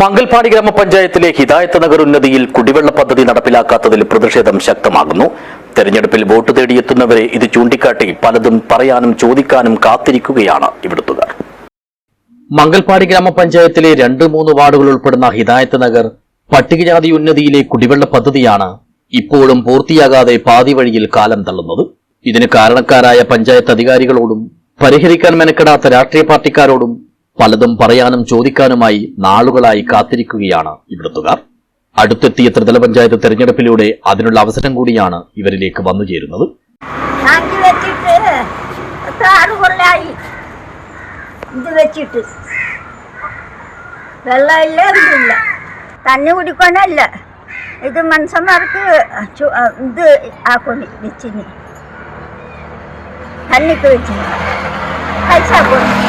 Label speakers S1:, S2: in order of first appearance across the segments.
S1: മംഗൽപാടി ഗ്രാമപഞ്ചായത്തിലെ ഹിദായത്ത് നഗർ ഉന്നതിയിൽ കുടിവെള്ള പദ്ധതി നടപ്പിലാക്കാത്തതിൽ പ്രതിഷേധം ശക്തമാകുന്നു. തെരഞ്ഞെടുപ്പിൽ വോട്ട് തേടിയെത്തുന്നവരെ ഇത് ചൂണ്ടിക്കാട്ടി പലതും പറയാനും ചോദിക്കാനും കാത്തിരിക്കുകയാണ് ഇവിടുത്തുകാർ. മംഗൽപാടി ഗ്രാമപഞ്ചായത്തിലെ രണ്ട് മൂന്ന് വാർഡുകൾ ഉൾപ്പെടുന്ന ഹിദായത്ത് നഗർ പട്ടികജാതി ഉന്നതിയിലെ കുടിവെള്ള പദ്ധതിയാണ് ഇപ്പോഴും പൂർത്തിയാകാതെ പാതി വഴിയിൽ കാലം തള്ളുന്നത്. ഇതിന് കാരണക്കാരായ പഞ്ചായത്ത് അധികാരികളോടും പരിഹരിക്കാൻ മെനക്കെടാത്ത രാഷ്ട്രീയ പാർട്ടിക്കാരോടും പലതും പറയാനും ചോദിക്കാനുമായി നാളുകളായി കാത്തിരിക്കുകയാണ് ഇവിടുത്തുകാർ. അടുത്തെത്തിയ ത്രിതല പഞ്ചായത്ത് തെരഞ്ഞെടുപ്പിലൂടെ അതിനുള്ള അവസരം കൂടിയാണ് ഇവരിലേക്ക് വന്നു ചേരുന്നത്.
S2: ഇത് വെച്ചിട്ട്. വെള്ളമില്ല എന്തില്ല തണ്ണി കുടിക്കാനല്ല ഇത് മനുഷ്യന്മാർക്ക് ഇത് ആക്കുന്നു വെച്ചിന്. തണ്ണിക്ക് വെച്ചിന്. പൈസ ആക്കുന്നു.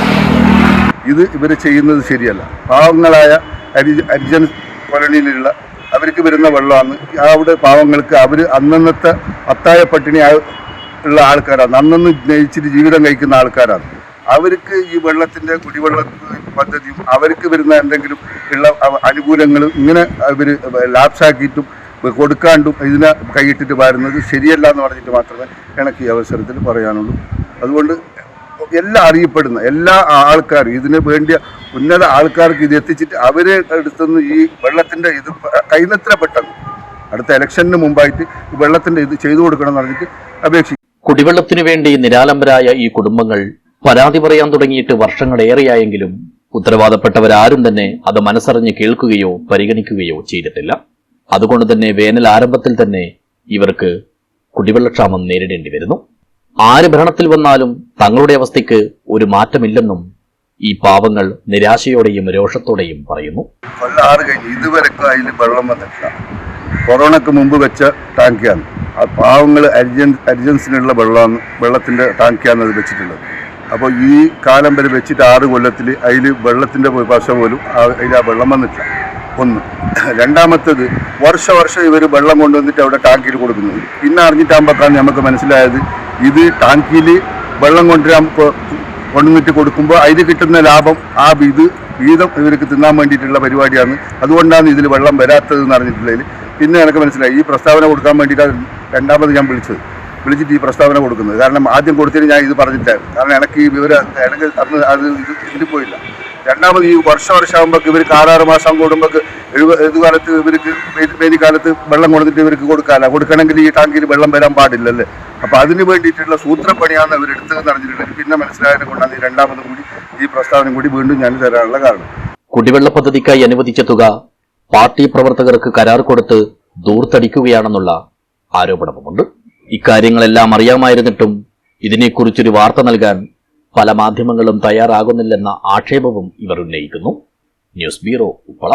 S3: ഇത് ഇവർ ചെയ്യുന്നത് ശരിയല്ല. പാവങ്ങളായ ഹരി ഹരിജൻ കോളനിയിലുള്ള അവർക്ക് വരുന്ന വെള്ളമാണ്. അവിടെ പാവങ്ങൾക്ക് അവർ അന്നന്നത്തെ അത്തായ പട്ടിണി ഉള്ള ആൾക്കാരാണ്. അന്നന്ന് ജയിച്ചിട്ട് ജീവിതം കഴിക്കുന്ന ആൾക്കാരാണ്. അവർക്ക് ഈ വെള്ളത്തിന്റെ കുടിവെള്ള പദ്ധതിയും അവർക്ക് വരുന്ന എന്തെങ്കിലും ഉള്ള അനുകൂലങ്ങളും ഇങ്ങനെ അവർ ലാപ്സാക്കിയിട്ടും കൊടുക്കാണ്ടും ഇതിനെ കൈയിട്ടിട്ട് വരുന്നത് ശരിയല്ല എന്ന് പറഞ്ഞിട്ട് മാത്രമേ എനിക്ക് ഈ അവസരത്തിൽ പറയാനുള്ളൂ. അതുകൊണ്ട് എല്ലാം അറിയപ്പെടുന്ന എല്ലാ ആൾക്കാരും ഇതിന് വേണ്ടിയ ഉന്നത ആൾക്കാർക്ക് ഇത് എത്തിച്ചിട്ട് അവരെ അടുത്തുനിന്ന് ഈ വെള്ളത്തിന്റെ ഇത് കൈനത്ര പെട്ടെന്ന്? അടുത്ത ഇലക്ഷന് മുമ്പായിട്ട് ഈ വെള്ളത്തിന്റെ ഇത് ചെയ്തു കൊടുക്കണം എന്ന് പറഞ്ഞിട്ട് അപേക്ഷിക്കും.
S1: കുടിവെള്ളത്തിനു വേണ്ടി നിരാലംബരായ ഈ കുടുംബങ്ങൾ പരാതി പറയാൻ തുടങ്ങിയിട്ട് വർഷങ്ങളേറെയായെങ്കിലും ഉത്തരവാദപ്പെട്ടവരാരും തന്നെ അത് മനസ്സറിഞ്ഞ് കേൾക്കുകയോ പരിഗണിക്കുകയോ ചെയ്തിട്ടില്ല. അതുകൊണ്ട് തന്നെ വേനൽ ആരംഭത്തിൽ തന്നെ ഇവർക്ക് കുടിവെള്ളക്ഷാമം നേരിടേണ്ടി വരുന്നു. ആര് ഭരണത്തിൽ വന്നാലും തങ്ങളുടെ അവസ്ഥയ്ക്ക് ഒരു മാറ്റമില്ലെന്നും ഈ പാവങ്ങൾ നിരാശയോടെയും രോഷത്തോടെയും പറയുന്നു.
S3: ആറ് കഴിഞ്ഞ് ഇതുവരെക്കും അതിൽ വെള്ളം വന്നിട്ടില്ല. കൊറോണക്ക് മുമ്പ് വെച്ച ടാങ്കിയാണ്. ആ പാവങ്ങൾ അരിജൻ അരിജൻസിനുള്ള വെള്ളമാണ് വെള്ളത്തിന്റെ ടാങ്കിയാണ് അത് വെച്ചിട്ടുള്ളത്. അപ്പോൾ ഈ കാലം വരെ വെച്ചിട്ട് ആറ് കൊല്ലത്തിൽ അതിൽ വെള്ളത്തിന്റെ പശ പോലും അതിൽ ആ വെള്ളം വന്നിട്ടില്ല. ഒന്ന്. രണ്ടാമത്തേത് വർഷ വർഷം ഇവർ വെള്ളം കൊണ്ടുവന്നിട്ട് അവിടെ ടാങ്കിൽ കൊടുക്കുന്നു. പിന്നെ അറിഞ്ഞിട്ടാകുമ്പോഴാണ് നമുക്ക് മനസ്സിലായത് ഇത് ടാങ്കിയിൽ വെള്ളം കൊണ്ടുവരാൻ കൊണ്ടുവന്നിട്ട് കൊടുക്കുമ്പോൾ അതിൽ കിട്ടുന്ന ലാഭം ആ ഇത് വീതം ഇവർക്ക് തിന്നാൻ വേണ്ടിയിട്ടുള്ള പരിപാടിയാണ്. അതുകൊണ്ടാണ് ഇതിൽ വെള്ളം വരാത്തതെന്ന് അറിഞ്ഞിട്ടുള്ളതിൽ പിന്നെ എനിക്ക് മനസ്സിലായി ഈ പ്രസ്താവന കൊടുക്കാൻ വേണ്ടിയിട്ടാണ് രണ്ടാമത് ഞാൻ വിളിച്ചത്. വിളിച്ചിട്ട് ഈ പ്രസ്താവന കൊടുക്കുന്നത്. കാരണം ആദ്യം കൊടുത്തിട്ട് ഞാൻ ഇത് പറഞ്ഞിട്ടായിരുന്നു കാരണം എനിക്ക് ഈ വിവരം എനിക്ക് അന്ന് അത് ഇത് ഇതിൽ പോയില്ല. രണ്ടാമത് ഈ വർഷ വർഷമാകുമ്പോൾ ഇവർക്ക് ആറാറ് മാസം കൂടുമ്പോൾ ഇത് കാലത്ത് ഇവർക്ക് വേനൽ- വേനൽക്കാലത്ത് വെള്ളം കൊടുത്തിട്ട് ഇവർക്ക് കൊടുക്കാനാണ് കൊടുക്കണമെങ്കിൽ ഈ ടാങ്കിൽ വെള്ളം വരാൻ പാടില്ലല്ലേ? അപ്പോൾ അതിന് വേണ്ടിയിട്ടുള്ള സൂത്രപ്പണിയാണ് ഇവർ എടുത്തതെന്ന് അറിഞ്ഞിട്ടുള്ളത് പിന്നെ മനസ്സിലായത് കൊണ്ടാണ് ഈ രണ്ടാമതും കൂടി ഈ പ്രസ്താവന കൂടി വീണ്ടും ഞാൻ തരാനുള്ള കാരണം.
S1: കുടിവെള്ള പദ്ധതിക്കായി അനുവദിച്ച തുക പാർട്ടി പ്രവർത്തകർക്ക് കരാർ കൊടുത്ത് ദൂർത്തടിക്കുകയാണെന്നുള്ള ആരോപണവുമുണ്ട് ഇക്കാര്യങ്ങളെല്ലാം അറിയാമായിരുന്നിട്ടും ഇതിനെക്കുറിച്ചൊരു വാർത്ത നൽകാൻ പല മാധ്യമങ്ങളും തയ്യാറാകുന്നില്ലെന്ന ആക്ഷേപവും ഇവർ ഉന്നയിക്കുന്നു. News bureau Uppala.